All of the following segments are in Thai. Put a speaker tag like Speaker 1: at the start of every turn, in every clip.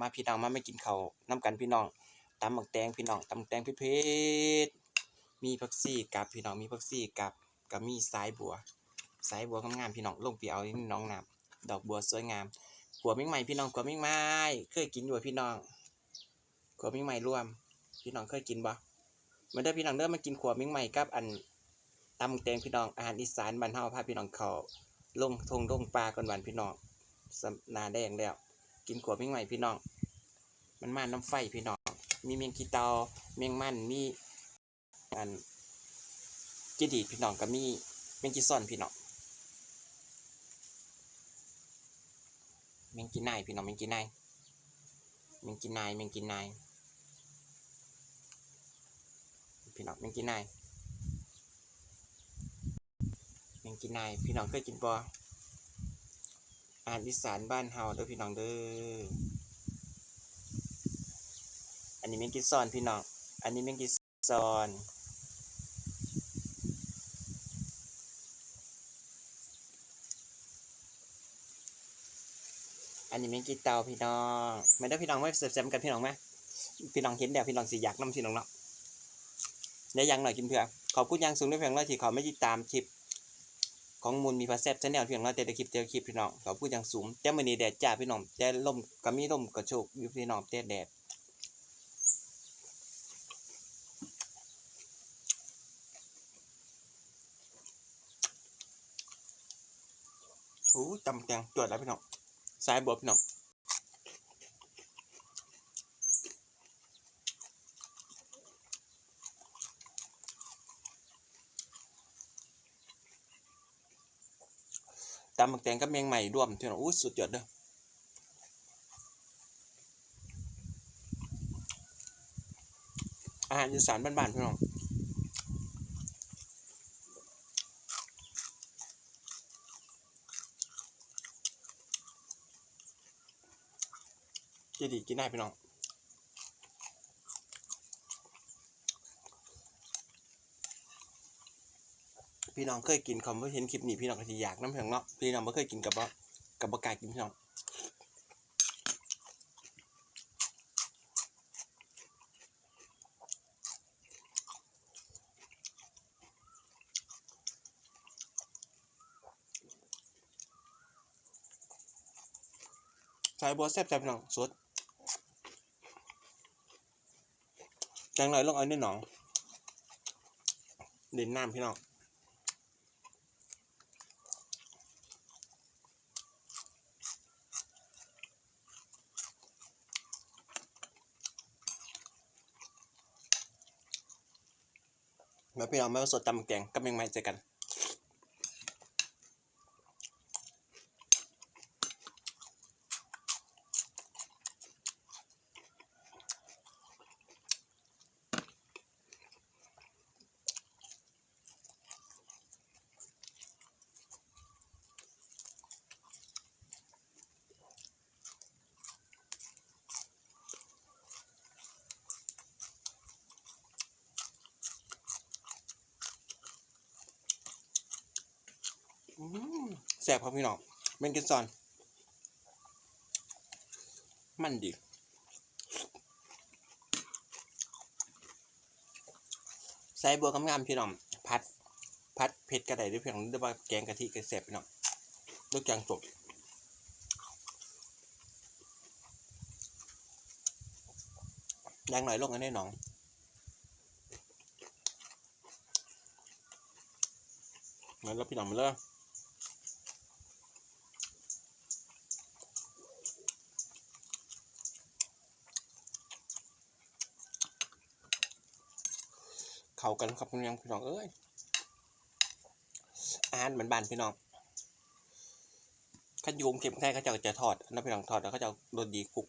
Speaker 1: มาพี่น้องมาไม่กินเขาน้ำกันพี่น้องตำหมักแตงพี่น้องตำหมักแตงเผ็ดมีผักซี่กับพี่น้องมีผักซี่กับกับมีสายบัว สายบัวงามๆพี่น้องลงปียวนี่น้องน้ำดอกบัวสวยงามขัวมิ้งใหม่พี่น้องขัวมิ้งไม้เคยกินอยู่พี่น้องขัวมิ้งใหม่ร่วม พี่น้องเคยกินบ่มาเด้อพี่น้องเด้อมากินขัวมิ้งใหม่กับอันตำหมักแตงพี่น้องอาหารอีสานบ้านเฮาพาพี่น้องเขาลงทงลงปลาก่อนหวานพี่น้องนาแดงแล้ว กินขวบเมียงใหม่พี่น้อง มันมาน้ำไฟพี่น้อง มีเมียงกีเตาเมียงมันมีอันจีดีพี่น้องก็มีเมียงกีซ่อนพี่น้องเมียงกีนายพี่น้องเมียงกีนายเมียงกีนายเมียงกีนายพี่น้องเมียงกีนายเมียงกีนายพี่น้องเคยกินบ่ อาหารอีสานบ้านเฮาเด้อพี่น้องเด้อ อันนี้เมงกิซอนพี่น้อง อันนี้เมงกิซอนอันนี้เมงกิเตาพี่น้องไม่ได้อพี่น้องไม่เสร็จๆกันพี่น้องไหมพี่น้องเห็นเดี๋ยวพี่น้องสิอยากน้ำพี่น้องเนาะได้ยังหน่อยกินเผื่อขอบคุณยังสูงด้วยเพียงน้อยที่เขาไม่ติดตามคลิป ของมูลมีพาแซบชแนลเพียงน้องแต่ละคลิปแต่ละคลิปพี่น้องขอพูดอย่างสูงแต่มื้อนี้แดดจ้าพี่น้องแต่ลมก็มีลมกระโชกอยู่พี่น้องแต่แดดโอ้ยตำแตงจวดแล้วพี่น้องสายบวบพี่น้อง ตำบักแตงกับเมียงใหม่ร่วมพี่น้องอู้สุดยอดเด้ออาหารอีสานบ้านๆพี่น้องกินดีกินได้พี่น้อง พี่น้องเคยกินคำว่าเห็นคลิปนี้พี่น้องก็สิอยากน้ำแข็งเนาะพี่น้องไม่เคยกินกับบ่กับบ่กล้ากินพี่น้องสายบัวแซ่บจับพี่น้องสดจังไรลงเอาเนื้อหนองเด่นน้ำพี่น้อง มาพี่น้องมาสดตำแกงกับเมียงไม้เจอกัน ซ่บครับพี่น้องเมนกินซอน มันดีใส่บัวกำงามพี่น้องพัดพัดเผ็ดกระไดด้วยเพียงด้วยว่าแกงกะทิกระแซ่บพี่น้องด้วยแกงสดย่างหน่อยลงกันได้น้องมาแล้วพี่น้องมาแล้ว เข้ากันครับพี่น้องพี่น้องเอ้ยอาหารเหมือนบ้านพี่น้องขันยูงเข็มแค่เขาจะจะทอดนะพี่น้องทอดแล้วเขาจะโดนดีคุก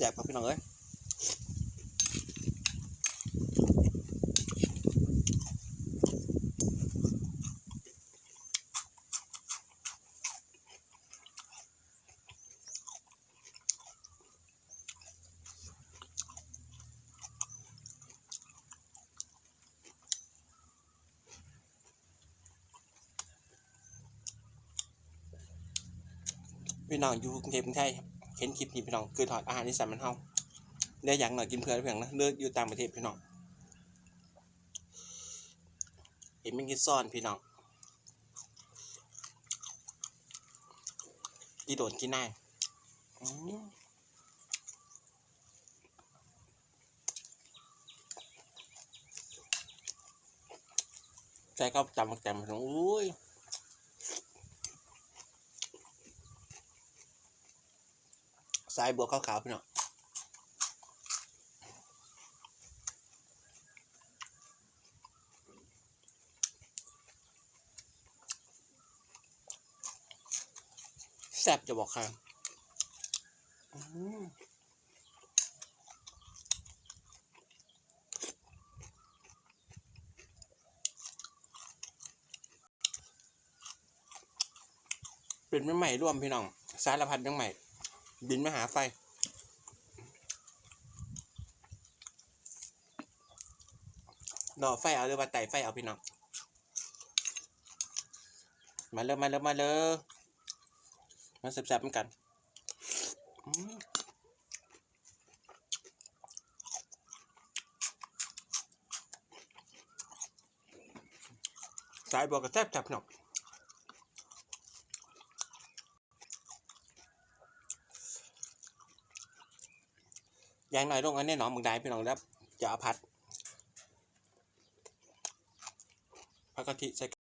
Speaker 1: สบครับพี่น้องเอ้ยพี่น้องอยู่กรุงเทพกรุงไทย เห็นคลิปนี้พี่น้องคือถอดอาหารอีสานมันเฮาเดี๋ยวอย่างหน่อยกินเพื่อนเพียงนะเลือกอยู่ต่างประเทศพี่น้องเห็นมันกินซ่อนพี่น้องกี่โดนกี่นายใจก็จำจำพี่น้องอุ้ย สายบัวขาวๆพี่น้องแซ่บจะบอกใครอื้อหือเป็นไม่ใหม่ร่วมพี่น้อง สารพัดยังใหม่ บินมาหาไฟดอกไฟเอาหรือว่าไต่ไฟเอาพี่น้อง มาเลยมาเลยมาเลยมาแซ่บๆเหมือนกันสายบวกับแซ่บจับพี่น้อง ย่างน้อยลงอันนี้หนอมึงได้พี่น้องแล้วจะเอาพัดพักกะทิใส่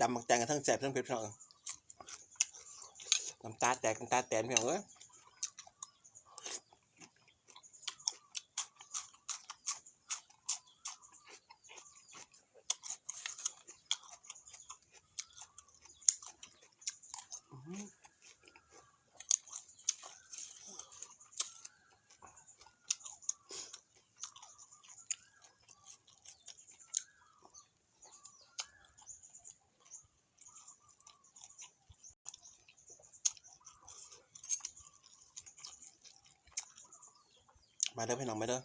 Speaker 1: ไก่ดำมักแตงกันทั้งแสบทั้งเผ็ดพี่น้องน้ำตาแตกน้ำตาแตนพี่น้องเอ้ยอื้อหือ มาเด้อพี่น้องมาเด้อ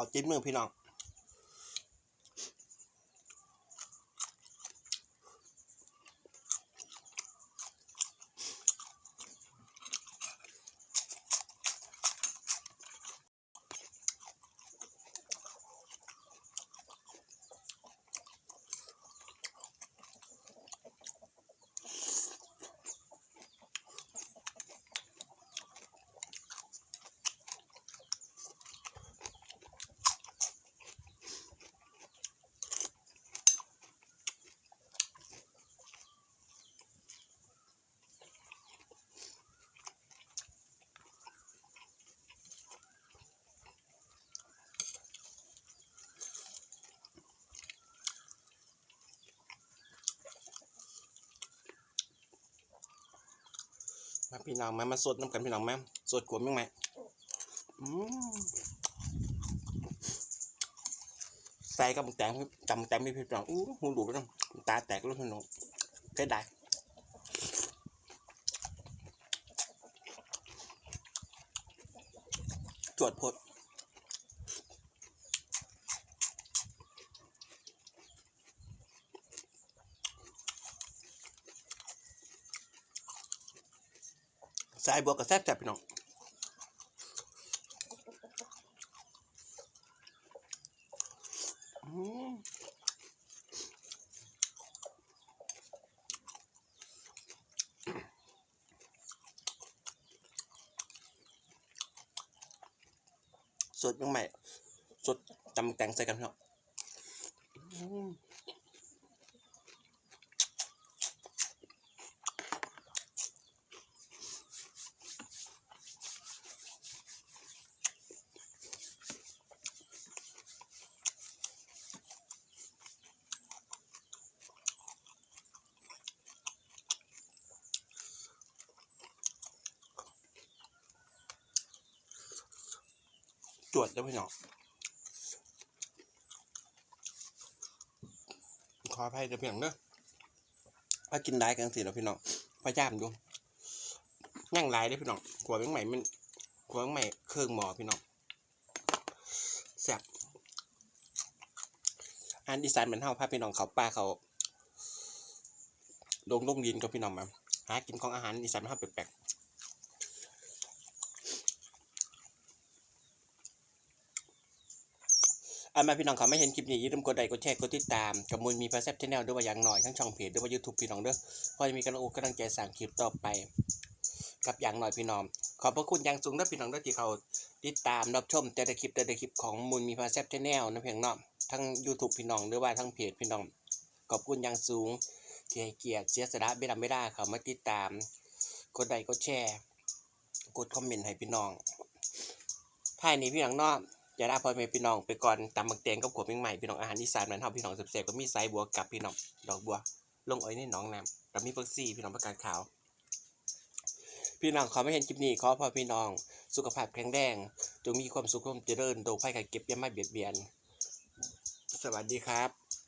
Speaker 1: ขอจิ้มหนึ่งพี่น้อง พี่น้องมามาสดน้ำกันพี่น้องมาสดขวดมั้งไหมอืมใส่กับมึกแตงจำแตงไม่ผิดพี่น้องอู้หูดูไปน้วตาแตกแล้วพี่น้องใกล้ได้จวดพดายบวกกับแซ่บจับพี่น้องสดยังใหม่สดจำแตงใส่กันพี่น้อ วดแล้วพี่น้องขออภัยเดี๋ยวเพียงเนอะถ้ากินได้กันสิเราพี่น้องพยายามดูย่างไรได้พี่น้องขวบยังใหม่มันขวบยังใหม่เครื่องหมอพี่น้องแซ่บอันดีไซน์เหมือนเท่าพาพี่น้องเขาป้าเขาลงลงดินกับพี่น้องมาหากินของอาหารดีไซน์มันเท่าแปลกๆ อันมาพี่น้องเขาไม่เห็นคลิปนี้อย่าลืมกดไลค์กดแชร์กดติดตามกับมูลมีพาแซบชแนลด้วยว่าอย่างหน่อยทั้งช่องเพจด้วยว่ายูทูบพี่น้องเด้อเพอจะมีกำลังอกกำลังใจสั่งคลิปต่อไป กับอย่างหน่อยพี่น้องขอบพระคุณอย่างสูงนะพี่น้องด้วยที่เขาติดตามรับชมแต่ละคลิปแต่ละคลิปของมูลมีพาแซบชแนลนะเพียงเนาะทั้ง YouTube พี่น้องหรือว่าทั้งเพจพี่น้องขอบคุณอย่างสูงที่ให้เกียรติเสียสละเบลาไม่ได้เขามาติดตามกดไลค์กดแชร์กดคอมเมนต์ให้พี่น้องภายในพี่น้องนอก จะได้พ่อแม่พี่น้องไปก่อนตำบักเตียงกับขวบใหม่พี่น้องอาหารอีสานนั้นเฮาพี่น้องเสพๆก็มีไซบัวกับพี่น้องดอกบัว ลงอ้อยในหนองน้ำกับมีเพิกซี่พี่น้องประกาศขาว พี่น้องขอไม่เห็นคลิปนี้ขอพอพี่น้อง สุขภาพแข็งแรงจงมีความสุขความเจริญโดยไพ่ไข่เก็บอยังไม่เบียดเบียน สวัสดีครับ